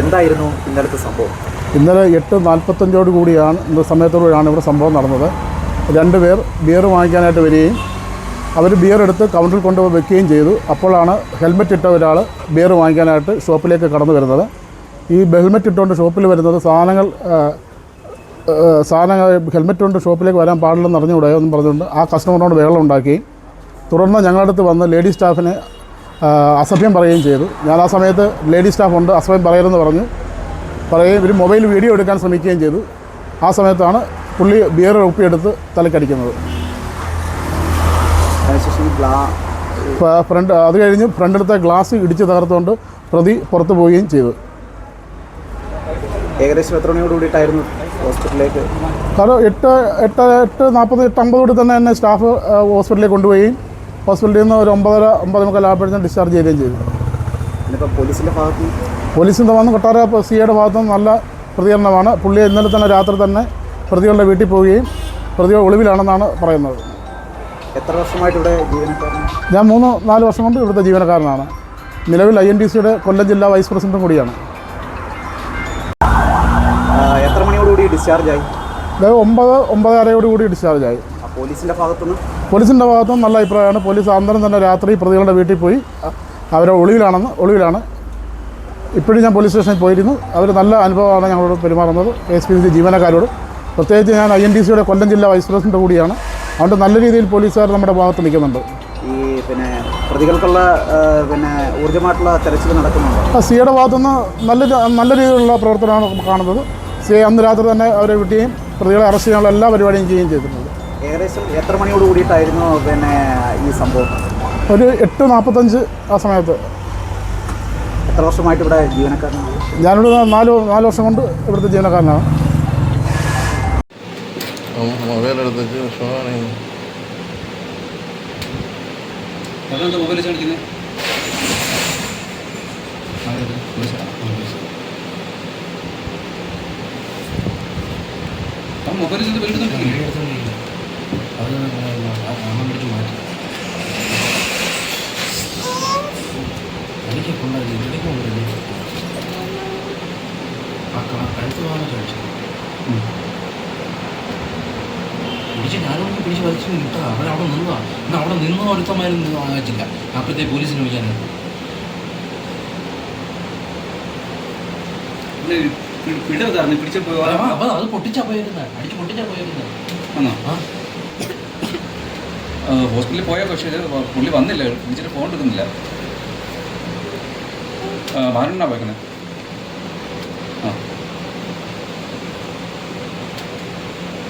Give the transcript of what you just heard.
എന്തായിരുന്നു ഇന്നലത്തെ സംഭവം? ഇന്നലെ എട്ട് നാൽപ്പത്തഞ്ചോട് കൂടിയാണ് ഇന്ന സമയത്തോടുകൂടിയാണ് ഇവിടെ സംഭവം നടന്നത്. രണ്ട് പേർ ബിയർ വാങ്ങിക്കാനായിട്ട് വരികയും അവർ ബിയർ എടുത്ത് കൗണ്ടറിൽ കൊണ്ടുപോയി വെക്കുകയും ചെയ്തു. അപ്പോഴാണ് ഹെൽമെറ്റ് ഇട്ട ഒരാൾ ബിയർ വാങ്ങിക്കാനായിട്ട് ഷോപ്പിലേക്ക് കടന്നു വരുന്നത്. ഈ ഹെൽമെറ്റ് ഇട്ടുകൊണ്ട് ഷോപ്പിൽ വരുന്നത് സാധനങ്ങൾ സാധനങ്ങൾ ഹെൽമെറ്റ് കൊണ്ട് ഷോപ്പിലേക്ക് വരാൻ പാടില്ലെന്ന് അറിഞ്ഞുകൂടെ എന്ന് പറഞ്ഞുകൊണ്ട് ആ കസ്റ്റമറിനോട് വേളം ഉണ്ടാക്കി തുടർന്ന് ഞങ്ങളുടെ അടുത്ത് വന്ന് ലേഡി സ്റ്റാഫിനെ അസഭ്യം പറയുകയും ചെയ്തു. ഞാൻ ആ സമയത്ത് ലേഡി സ്റ്റാഫ് ഉണ്ട് അസഭ്യം പറയരുതെന്ന് പറഞ്ഞു. പറയുകയും ഇവർ മൊബൈൽ വീഡിയോ എടുക്കാൻ ശ്രമിക്കുകയും ചെയ്തു. ആ സമയത്താണ് പുള്ളി ബിയർ ഒപ്പിയെടുത്ത് തലക്കടിക്കുന്നത്. ഫ്രണ്ട് അത് കഴിഞ്ഞ് ഫ്രണ്ടിലത്തെ ഗ്ലാസ് ഇടിച്ച് തകർത്തുകൊണ്ട് പ്രതി പുറത്തു പോവുകയും ചെയ്തു. ഏകദേശം എത്ര മണിയോട് കൂടിയിട്ടായിരുന്നു ഹോസ്പിറ്റലിലേക്ക്? കാരണം എട്ട് എട്ട് എട്ട് നാൽപ്പത് എട്ട് അമ്പതോട് തന്നെ എന്നെ സ്റ്റാഫ് ഹോസ്പിറ്റലിലേക്ക് കൊണ്ടുപോവുകയും ഹോസ്പിറ്റലിൽ നിന്ന് ഒരു ഒമ്പതര ഒമ്പത് മുക്കാലാകുമ്പോഴത്തേക്കും ഡിസ്ചാർജ് ചെയ്യുകയും ചെയ്തു. പോലീസിന്റെ വന്ന് കൊട്ടാര സി ഐയുടെ ഭാഗത്തു നിന്ന് നല്ല പ്രതികരണമാണ്. പുള്ളി ഇന്നലെ തന്നെ രാത്രി തന്നെ പ്രതികളുടെ വീട്ടിൽ പോവുകയും പ്രതികൾ ഒളിവിലാണെന്നാണ് പറയുന്നത്. എത്ര വർഷമായിട്ട് ഇവിടെ ഞാൻ മൂന്ന് നാല് വർഷം കൊണ്ട് ഇവിടുത്തെ ജീവനക്കാരനാണ്. നിലവിൽ ഐ എൻ ഡി സിയുടെ കൊല്ലം ജില്ലാ വൈസ് പ്രസിഡന്റും കൂടിയാണ്. എത്ര മണിയോടുകൂടി ഡിസ്ചാർജ് ആയി? അതായത് ഒമ്പത് ഒമ്പതരയോട് കൂടി ഡിസ്ചാർജ് ആയി. ആ പോലീസിന്റെ ഭാഗത്തുനിന്ന്? പോലീസിന്റെ ഭാഗത്തുനിന്ന് നല്ല അഭിപ്രായമാണ്. പോലീസ് അന്നേരം തന്നെ രാത്രി പ്രതികളുടെ വീട്ടിൽ പോയി. അവരെ ഒളിവിലാണെന്ന് ഒളിവിലാണ്. ഇപ്പോഴും ഞാൻ പോലീസ് സ്റ്റേഷനിൽ പോയിരുന്നു. അവർ നല്ല അനുഭവമാണ് ഞങ്ങളോട് പെരുമാറുന്നത്. എസ് പി സി ജീവനക്കാരോട്. പ്രത്യേകിച്ച് ഞാൻ ഐ എൻ ഡി സിയുടെ കൊല്ലം ജില്ലാ വൈസ് പ്രസിഡന്റ് കൂടിയാണ്. അതുകൊണ്ട് നല്ല രീതിയിൽ പോലീസുകാർ നമ്മുടെ ഭാഗത്ത് നിൽക്കുന്നുണ്ട്. ഈ പിന്നെ പ്രതികൾക്കുള്ള പിന്നെ ഊർജമായിട്ടുള്ള തെരച്ചിൽ നടക്കുന്നുണ്ട്? സിയുടെ ഭാഗത്തുനിന്ന് നല്ല നല്ല രീതിയിലുള്ള പ്രവർത്തനമാണ് കാണുന്നത്. സി അന്ന് രാത്രി തന്നെ അവരെ വിട്ടുകയും പ്രതികളെ അറസ്റ്റ് ചെയ്യാനുള്ള എല്ലാ പരിപാടിയും ചെയ്യുകയും ചെയ്തിട്ടുണ്ട്. ഏകദേശം എത്ര മണിയോട് കൂടിയിട്ടായിരുന്നു പിന്നെ ഈ സംഭവം? ഒരു എട്ട് നാൽപ്പത്തഞ്ച് ആ സമയത്ത്. എത്ര വർഷമായിട്ട് ഇവിടെ ജീവനക്കാരനാണ്? ഞാനിവിടെ നാല് നാല് വർഷം കൊണ്ട് ഇവിടുത്തെ ജീവനക്കാരനാണ്. മൊബൈൽ എടുത്തിട്ട് വിഷമാണ് അതെന്താ മൊബൈൽ കാണിക്കുന്നത് ആ മൊബൈൽ എടുത്തോണ്ടിരിക്കുന്നു എനിക്ക് കൊണ്ടായി ഇതിലേക്ക് കൊണ്ടുവരില്ലേ ആ കഴുത്ത് പോകാൻ ചോദിച്ചു പിടിച്ച് ഞാനൊന്നും പിടിച്ച് വലിച്ചു നിട്ടാ അവൻ അവിടെ നിന്നതാ എന്നാൽ അവിടെ നിന്നും ഒരുത്തമായിരുന്നു ആകത്തില്ല അപ്പോഴത്തെ പോലീസിനെ പിടിച്ച അപ്പൊ അത് പൊട്ടിച്ചാ പോയിരുന്നത് അടിച്ച് പൊട്ടിച്ചാ പോയിരുന്നത് ആണോ ആ. ഹോസ്പിറ്റലിൽ പോയാൽ പക്ഷേ പുള്ളി വന്നില്ല. വിളിച്ചിട്ട് ഫോൺ എടുക്കുന്നില്ല മാനുണ്ടാ പോയിക്കണേ